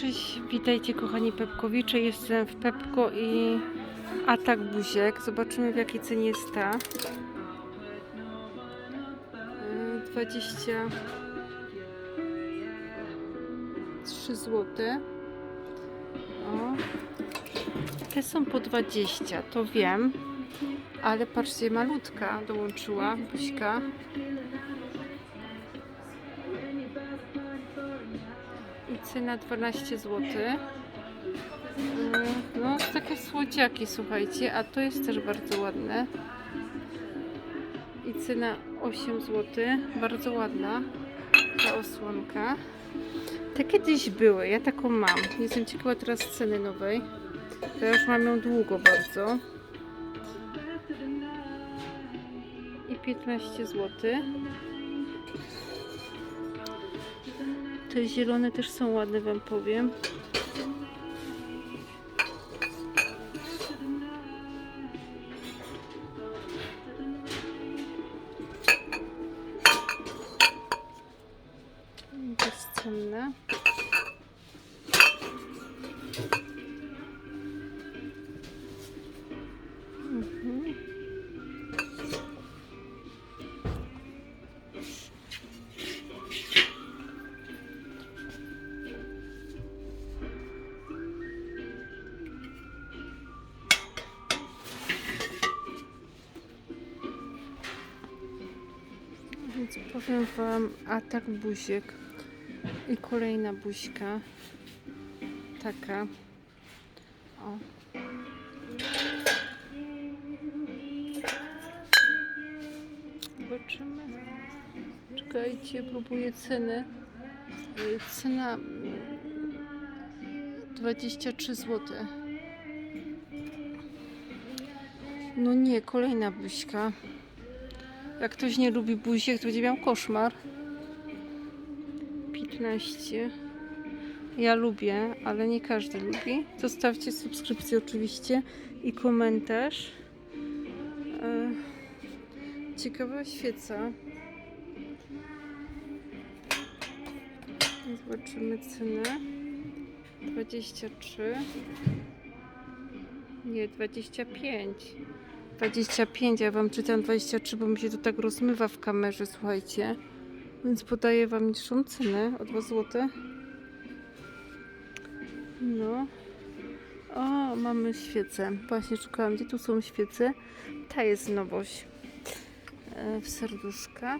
Cześć, witajcie kochani Pepkowicze. Jestem w Pepko i atak buziek. Zobaczymy w jakiej cenie jest ta. Yy, 23 zł. O. Te są po 20, to wiem. Ale patrzcie, malutka dołączyła buźka. Cena 12 zł. No, takie słodziaki, słuchajcie, a to jest też bardzo ładne. I cena 8 zł. Bardzo ładna ta osłonka. Te kiedyś były, ja taką mam. Jestem ciekawa teraz ceny nowej. Ja już mam ją długo bardzo. I 15 zł. Te zielone też są ładne, wam powiem. Więc powiem Wam atak buziek i kolejna buźka. Taka. O. Zobaczymy. Czekajcie próbuję ceny. Y, cena mm, 23 zł no nie kolejna buźka jak ktoś nie lubi buziek, to będzie miał koszmar. 15. Ja lubię, ale nie każdy lubi. Zostawcie subskrypcję oczywiście i komentarz. E, Ciekawa świeca. Zobaczymy cenę. 23. Nie, 25. 25, ja wam czytam 23, bo mi się to tak rozmywa w kamerze, słuchajcie. Więc podaję wam niższą cenę o 2 zł. No. O, mamy świecę. Właśnie szukałam, gdzie tu są świece. Ta jest nowość. E, w serduszka.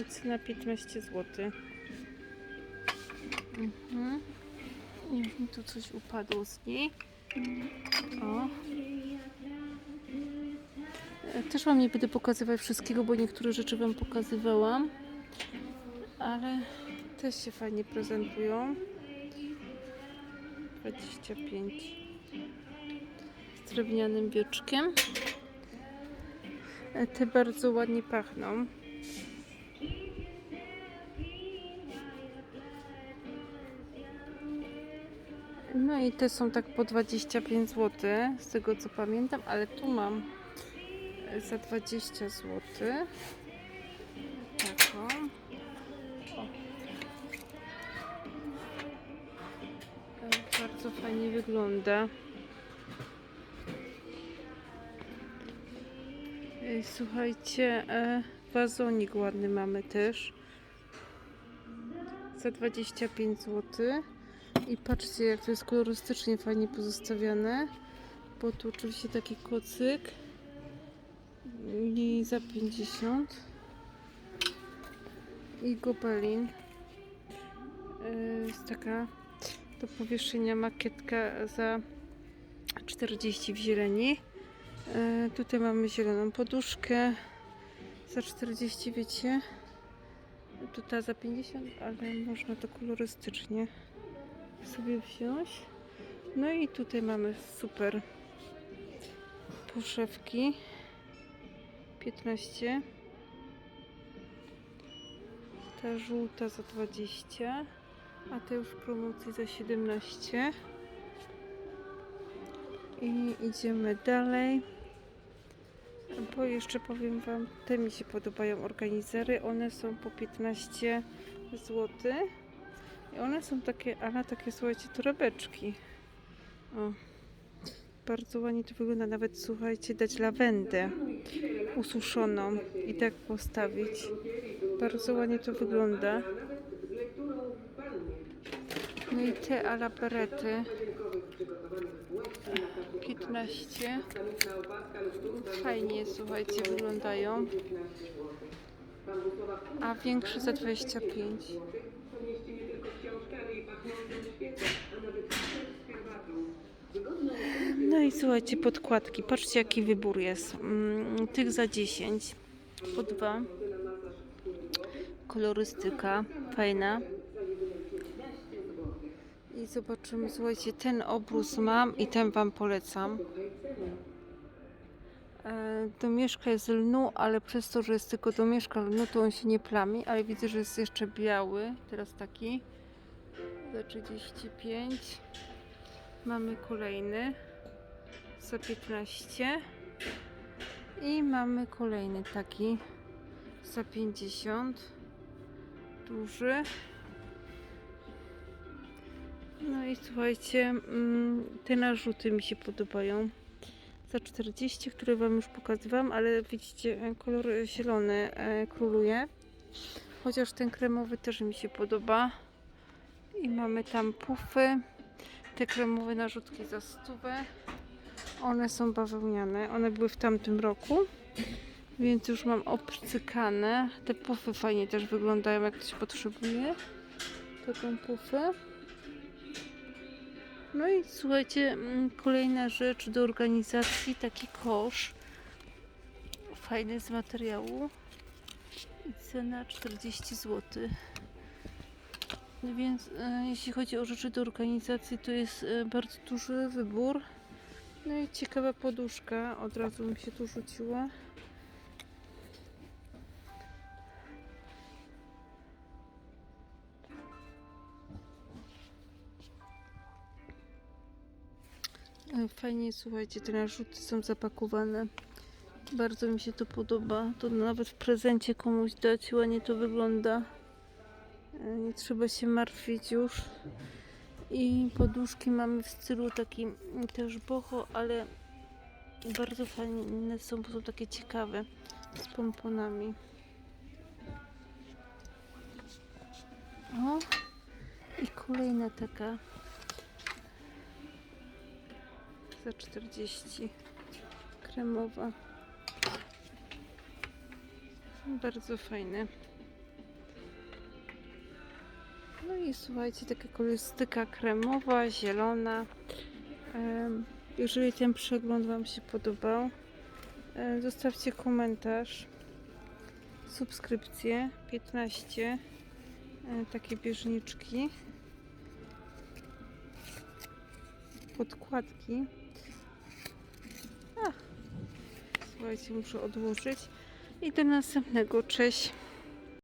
I cena 15 zł. Mhm. Już mi tu coś upadło z niej. O. Też Wam nie będę pokazywać wszystkiego, bo niektóre rzeczy Wam pokazywałam. Ale też się fajnie prezentują. 25 z drewnianym wieczkiem. E, Te bardzo ładnie pachną. No i te są tak po 25 zł, z tego co pamiętam, ale tu mam e, za 20 zł. Taką. E, Bardzo fajnie wygląda. Ej, Słuchajcie, e, wazonik ładny mamy też. Za 25 zł. I patrzcie, jak to jest kolorystycznie fajnie pozostawiane. Bo tu oczywiście taki kocyk. I za 50. I gobelin. Yy, Jest taka do powieszenia makietka za 40 w zieleni. Yy, Tutaj mamy zieloną poduszkę za 40, wiecie. Tutaj za 50, ale można to kolorystycznie sobie wziąć. No i tutaj mamy super poszewki. 15 ta żółta za 20 a te już w promocji za 17 i idziemy dalej. Bo jeszcze powiem wam te mi się podobają organizery. One są po 15 zł I one są takie, ale takie, słuchajcie, torebeczki. O. Bardzo ładnie to wygląda. Nawet, słuchajcie, dać lawendę ususzoną i tak postawić. Bardzo ładnie to wygląda. No i te ala berety. 15. Fajnie, słuchajcie, wyglądają. A większe za 25. No i słuchajcie, podkładki. Patrzcie, jaki wybór jest. Mm, Tych za 10. Po dwa. Kolorystyka fajna. I zobaczymy, słuchajcie, ten obrus mam i ten Wam polecam. E, Domieszka jest z lnu, ale przez to, że jest tylko domieszka lnu, to on się nie plami, ale widzę, że jest jeszcze biały. Teraz taki. Za 35. Mamy kolejny. Za 15. I mamy kolejny taki. Za 50. Duży. No i słuchajcie, mm, te narzuty mi się podobają. Za 40, które Wam już pokazywałam, ale widzicie, e, kolor zielony e, króluje. Chociaż ten kremowy też mi się podoba. I mamy tam pufy. Te kremowe narzutki za stówę. One są bawełniane. One były w tamtym roku. Więc już mam obcykane. Te pufy fajnie też wyglądają, jak ktoś potrzebuje. Taką pufę. No i słuchajcie, mm, kolejna rzecz do organizacji, taki kosz. Fajny z materiału. I cena 40 zł. Więc e, jeśli chodzi o rzeczy do organizacji, to jest e, bardzo duży wybór. No i ciekawa poduszka, od razu mi się tu rzuciła. E, Fajnie, słuchajcie, te narzuty są zapakowane. Bardzo mi się to podoba. To nawet w prezencie komuś dać, ładnie to wygląda. E, Nie trzeba się martwić już. I poduszki mamy w stylu takim też boho, ale bardzo fajne są, bo są takie ciekawe z pomponami. O! I kolejna taka za 40 kremowa. Bardzo fajne. No i słuchajcie, taka kolorystyka kremowa, zielona. Jeżeli ten przegląd Wam się podobał, zostawcie komentarz, subskrypcję 15, e, takie bieżniczki, podkładki. A, słuchajcie, muszę odłożyć. I do następnego. Cześć.